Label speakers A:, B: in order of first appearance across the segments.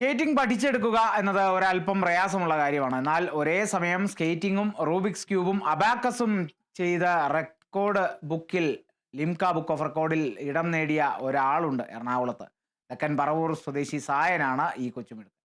A: Skating പഠിച്ചെടുക്കുക എന്നത് ഒരല്പം പ്രയാസമുള്ള കാര്യമാണ്. എന്നാൽ ഒരേ സമയം സ്കേറ്റിംഗും റൂബിക്സ് ക്യൂബും അബാക്കസും ചെയ്ത റെക്കോർഡ് ബുക്കിൽ ലിംക ബുക്ക് ഓഫ് റെക്കോർഡിൽ ഇടം നേടിയ ഒരാളുണ്ട് എറണാകുളത്ത്. തെക്കൻ പറവൂർ സ്വദേശി സായനാണ് ഈ കൊച്ചുമിടുക്ക്.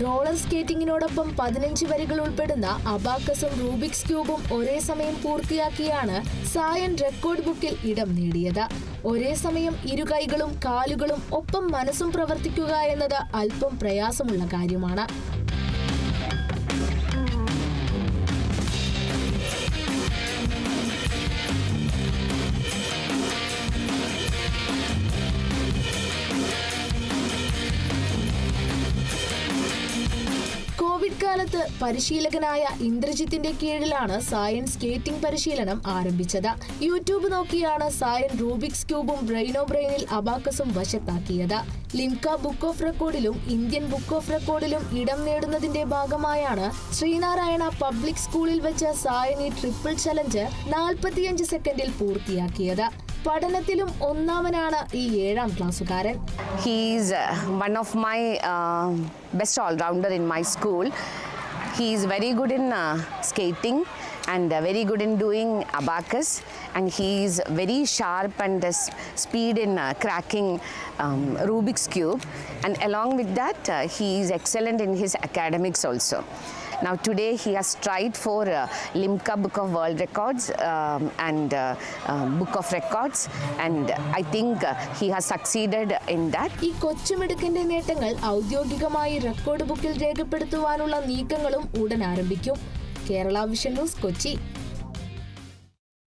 B: റോളർ സ്കേറ്റിംഗിനോടൊപ്പം പതിനഞ്ച് വരികൾ ഉൾപ്പെടുന്ന അബാക്കസും റൂബിക്സ് ക്യൂബും ഒരേ സമയം പൂർത്തിയാക്കിയാണ് സായൻ റെക്കോർഡ് ബുക്കിൽ ഇടം നേടിയത്. ഒരേ സമയം ഇരു കൈകളും കാലുകളും ഒപ്പം മനസ്സും പ്രവർത്തിക്കുക എന്നത് അല്പം പ്രയാസമുള്ള കാര്യമാണ്. കോവിഡ് കാലത്ത് പരിശീലകനായ ഇന്ദ്രജിത്തിന്റെ കീഴിലാണ് സായൻ സ്കേറ്റിംഗ് പരിശീലനം ആരംഭിച്ചത്. യൂട്യൂബ് നോക്കിയാണ് സായൻ റൂബിക്സ് ക്യൂബും ബ്രെയിനോ ബ്രെയിനിൽ അബാക്കസും വശത്താക്കിയത്. ലിംക ബുക്ക് ഓഫ് റെക്കോർഡിലും ഇന്ത്യൻ ബുക്ക് ഓഫ് റെക്കോർഡിലും ഇടം നേടുന്നതിന്റെ ഭാഗമായാണ് ശ്രീനാരായണ പബ്ലിക് സ്കൂളിൽ വെച്ച് സായൻ ഈ ട്രിപ്പിൾ ചലഞ്ച് നാൽപ്പത്തിയഞ്ച് സെക്കൻഡിൽ പൂർത്തിയാക്കിയത്. പഠനത്തിലും ഒന്നാമനാണ് ഈ ഏഴാം ക്ലാസ്സുകാരൻ
C: He's uh, one of my uh, best all rounder in my school. He's very good in uh, skating and uh, very good in doing abacus and he's very sharp and uh, s- speed in uh, cracking um, Rubik's cube and along with that uh. Now today he has tried for uh, Limca Book of World Records um, and uh, uh, Book of Records and I think uh, he has succeeded in that.
B: ഈ കൊച്ചുമിടുക്കിന്റെ നേട്ടങ്ങൾ ഔദ്യോഗികമായി record ബുക്കിൽ രേഖപ്പെടുത്തുവാനുള്ള നീക്കങ്ങളും ഉടൻ ആരംഭിക്കും Kerala vision news Kochi